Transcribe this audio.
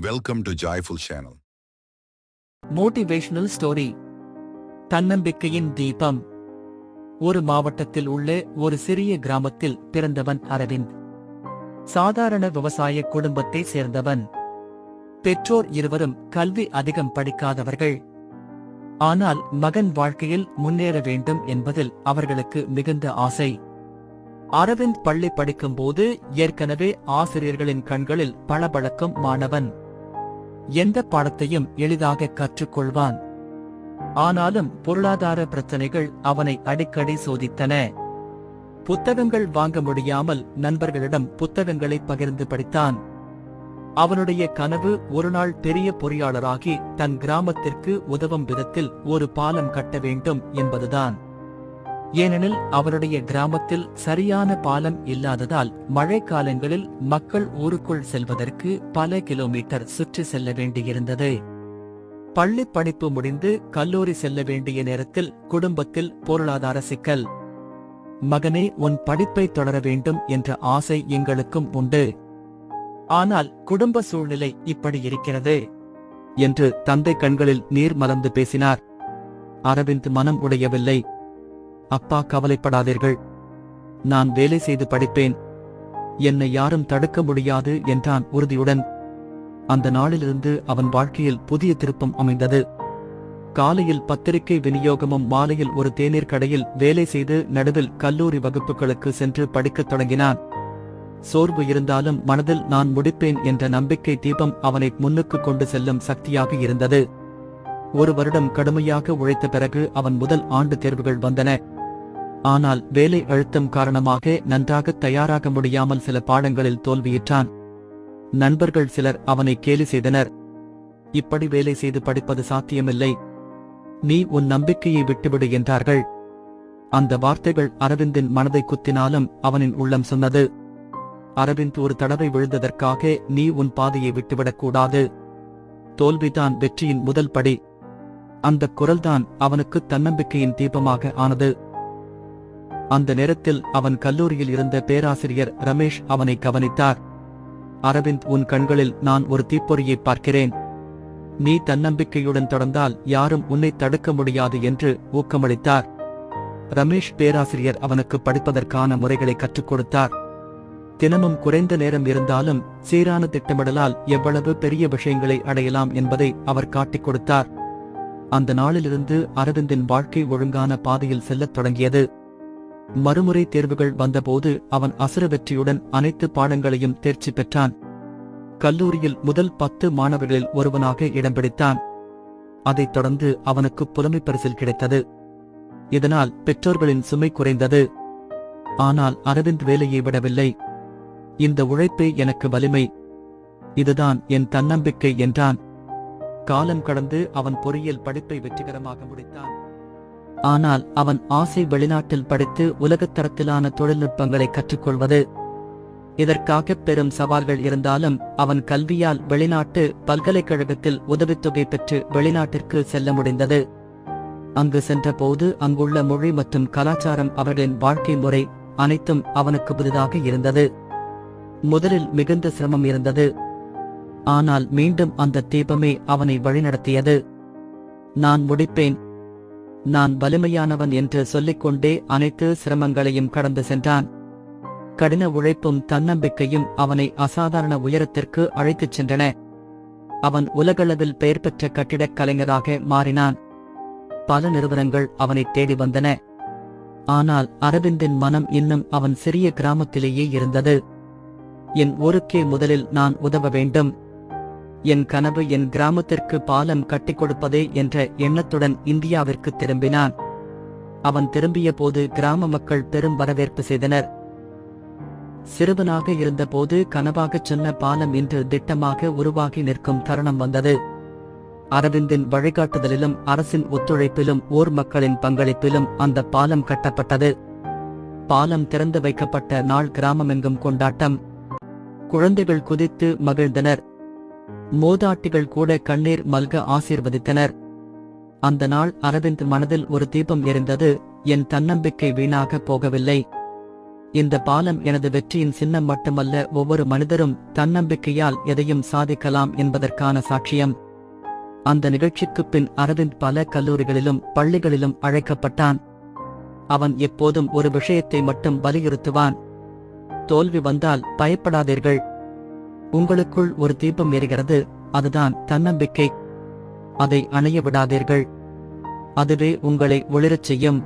Welcome to joyful channel motivational story தன்னம்பிக்கையின் தீபம். ஒரு மாவட்டத்தில் உள்ள ஒரு சிறிய கிராமத்தில் பிறந்தவன் அரவிந்த். சாதாரண விவசாய குடும்பத்தை சேர்ந்தவன். பெற்றோர் இருவரும் கல்வி அதிகம் படிக்காதவர்கள். ஆனால் மகன் வாழ்க்கையில் முன்னேற வேண்டும் என்பதில் அவர்களுக்கு மிகுந்த ஆசை. அரவிந்த் பள்ளி படிக்கும்போது ஏற்கனவே ஆசிரியர்களின் கண்களில் பளபளக்கும் மாணவன். எந்த பாடத்தையும் எளிதாக கற்றுக்கொள்வான். ஆனாலும் பொருளாதார பிரச்சனைகள் அவனை அடிக்கடி சோதித்தன. புத்தகங்கள் வாங்க முடியாமல் நண்பர்களிடம் புத்தகங்களை பகிர்ந்து படித்தான். அவனுடைய கனவு ஒருநாள் பெரிய பொறியாளராகி தன் கிராமத்திற்கு உதவும் விதத்தில் ஒரு பாலம் கட்ட வேண்டும் என்பதுதான். ஏனெனில் அவருடைய கிராமத்தில் சரியான பாலம் இல்லாததால் மழைக்காலங்களில் மக்கள் ஊருக்குள் செல்வதற்கு பல கிலோமீட்டர் சுற்றி செல்ல வேண்டியிருந்தது. பள்ளி படிப்பு முடிந்து கல்லூரி செல்ல வேண்டிய நேரத்தில் குடும்பத்தில் பொருளாதார சிக்கல். மகனே உன் படிப்பை தொடர வேண்டும் என்ற ஆசை எங்களுக்கும் உண்டு. ஆனால் குடும்ப சூழ்நிலை இப்படி இருக்கிறது என்று தந்தை கண்களில் நீர் மலர்ந்து பேசினார். அரவிந்த் மனம் உடையவில்லை. அப்பா கவலைப்படாதீர்கள். நான் வேலை செய்து படிப்பேன். என்னை யாரும் தடுக்க முடியாது என்றான் உறுதியுடன். அந்த நாளிலிருந்து அவன் வாழ்க்கையில் புதிய திருப்பம் அமைந்தது. காலையில் பத்திரிகை விநியோகமும் மாலையில் ஒரு தேநீர் கடையில் வேலை செய்து நடுவில் கல்லூரி வகுப்புகளுக்கு சென்று படிக்கத் தொடங்கினான். சோர்வு இருந்தாலும் மனதில் நான் முடிப்பேன் என்ற நம்பிக்கை தீபம் அவனை முன்னுக்கு கொண்டு செல்லும் சக்தியாக இருந்தது. ஒரு வருடம் கடுமையாக உழைத்த பிறகு அவன் முதல் ஆண்டு தேர்வுகள் வந்தன. ஆனால் வேலை அழுத்தம் காரணமாக நன்றாக தயாராக முடியாமல் சில பாடங்களில் தோல்வியிற்றான். நண்பர்கள் சிலர் அவனை கேலி செய்தனர். இப்படி வேலை செய்து படிப்பது சாத்தியமில்லை. நீ உன் நம்பிக்கையை விட்டுவிடு என்றார்கள். அந்த வார்த்தைகள் அரவிந்தின் மனதை குத்தினாலும் அவனின் உள்ளம் சொன்னது. அரவிந்த் ஒரு தடவை விழுந்ததற்காக நீ உன் பாதையை விட்டுவிடக்கூடாது தோல்விதான் வெற்றியின் முதல் படி. அந்த குரல்தான் அவனுக்கு தன்னம்பிக்கையின் தீபமாக ஆனது. அந்த நேரத்தில் அவன் கல்லூரியில் இருந்த பேராசிரியர் ரமேஷ் அவனை கவனித்தார். அரவிந்த் உன் கண்களில் நான் ஒரு தீப்பொறியை பார்க்கிறேன். நீ தன்னம்பிக்கையுடன் தொடர்ந்தால் யாரும் உன்னை தடுக்க முடியாது என்று ஊக்கமளித்தார். ரமேஷ் பேராசிரியர் அவனுக்கு படிப்பதற்கான முறைகளை கற்றுக் கொடுத்தார். தினமும் குறைந்த நேரம் இருந்தாலும் சீரான திட்டமிடலால் எவ்வளவு பெரிய விஷயங்களை அடையலாம் என்பதை அவர் காட்டிக் கொடுத்தார். அந்த நாளிலிருந்து அரவிந்தின் வாழ்க்கை ஒழுங்கான பாதையில் செல்லத் தொடங்கியது. மறுமுறை தேர்வுகள் வந்தபோது அவன் அசுர வெற்றியுடன் அனைத்து பாடங்களையும் தேர்ச்சி பெற்றான். கல்லூரியில் முதல் பத்து மாணவர்களில் ஒருவனாக இடம் பிடித்தான். அதைத் தொடர்ந்து அவனுக்கு புலமை பரிசில் கிடைத்தது. இதனால் பெற்றோர்களின் சுமை குறைந்தது. ஆனால் அரவிந்த் வேலையை விடவில்லை. இந்த உழைப்பே எனக்கு வலிமை. இதுதான் என் தன்னம்பிக்கை என்றான். காலம் கடந்து அவன் பொறியியல் படிப்பை வெற்றிகரமாக முடித்தான். ஆனால் அவன் ஆசை வெளிநாட்டில் படித்து உலகத்தரத்திலான தொழில்நுட்பங்களை கற்றுக்கொள்வது. இதற்காக பெரும் சவால்கள் இருந்தாலும் அவன் கல்வியால் வெளிநாட்டு பல்கலைக்கழகத்தில் உதவித்தொகை பெற்று வெளிநாட்டிற்கு செல்ல முடிந்தது. அங்கு சென்றபோது அங்குள்ள மொழி மற்றும் கலாச்சாரம் அவர்களின் வாழ்க்கை முறை அனைத்தும் அவனுக்கு புதிதாக இருந்தது. முதலில் மிகுந்த சிரமம் இருந்தது. ஆனால் மீண்டும் அந்த தீபமே அவனை வழிநடத்தியது. நான் முடிப்பேன். நான் வலிமையானவன் என்று சொல்லிக்கொண்டே அனைத்து சிரமங்களையும் கடந்து சென்றான். கடின உழைப்பும் தன்னம்பிக்கையும் அவனை அசாதாரண உயரத்திற்கு அழைத்துச் சென்றன. அவன் உலகளவில் பெயர் பெற்ற கட்டிடக் கலைஞராக மாறினான். பல நிறுவனங்கள் அவனை தேடி வந்தன. ஆனால் அரவிந்தின் மனம் இன்னும் அவன் சிறிய கிராமத்திலேயே இருந்தது. என் ஊருக்கே முதலில் நான் உதவ வேண்டும். என் கனவு என் கிராமத்திற்கு பாலம் கட்டிக் கொடுப்பதே என்ற எண்ணத்துடன் இந்தியாவிற்கு திரும்பினான். அவன் திரும்பிய போது கிராம மக்கள் பெரும் வரவேற்பு செய்தனர். சிறுவனாக இருந்தபோது கனவாகச் சொன்ன பாலம் இன்று திட்டமாக உருவாகி நிற்கும் தருணம் வந்தது. அரவிந்தின் வழிகாட்டுதலிலும் அரசின் ஒத்துழைப்பிலும் ஊர் மக்களின் பங்களிப்பிலும் அந்த பாலம் கட்டப்பட்டது. பாலம் திறந்து வைக்கப்பட்ட நாள் கிராமமெங்கும் கொண்டாட்டம். குழந்தைகள் குதித்து மகிழ்ந்தனர். மோதாட்டிகள் கூட கண்ணீர் மல்க ஆசீர்வதித்தனர். அந்த நாள் அரவிந்த் மனதில் ஒரு தீபம் எரிந்தது என் தன்னம்பிக்கை வீணாக போகவில்லை. இந்த பாலம் எனது வெற்றியின் சின்னம் மட்டுமல்ல ஒவ்வொரு மனிதரும் தன்னம்பிக்கையால் எதையும் சாதிக்கலாம் என்பதற்கான சாட்சியம். அந்த நிகழ்ச்சிக்குப் பின் அரவிந்த் பல கல்லூரிகளிலும் பள்ளிகளிலும் அழைக்கப்பட்டான். அவன் எப்போதும் ஒரு விஷயத்தை மட்டும் வலியுறுத்துவான். தோல்வி வந்தால் பயப்படாதீர்கள். உங்களுக்குள் ஒரு தீபம் எரிகிறது அதுதான் தன்னம்பிக்கை. அதை அணைய விடாதீர்கள். அதுவே உங்களை ஒளிரச் செய்யும்.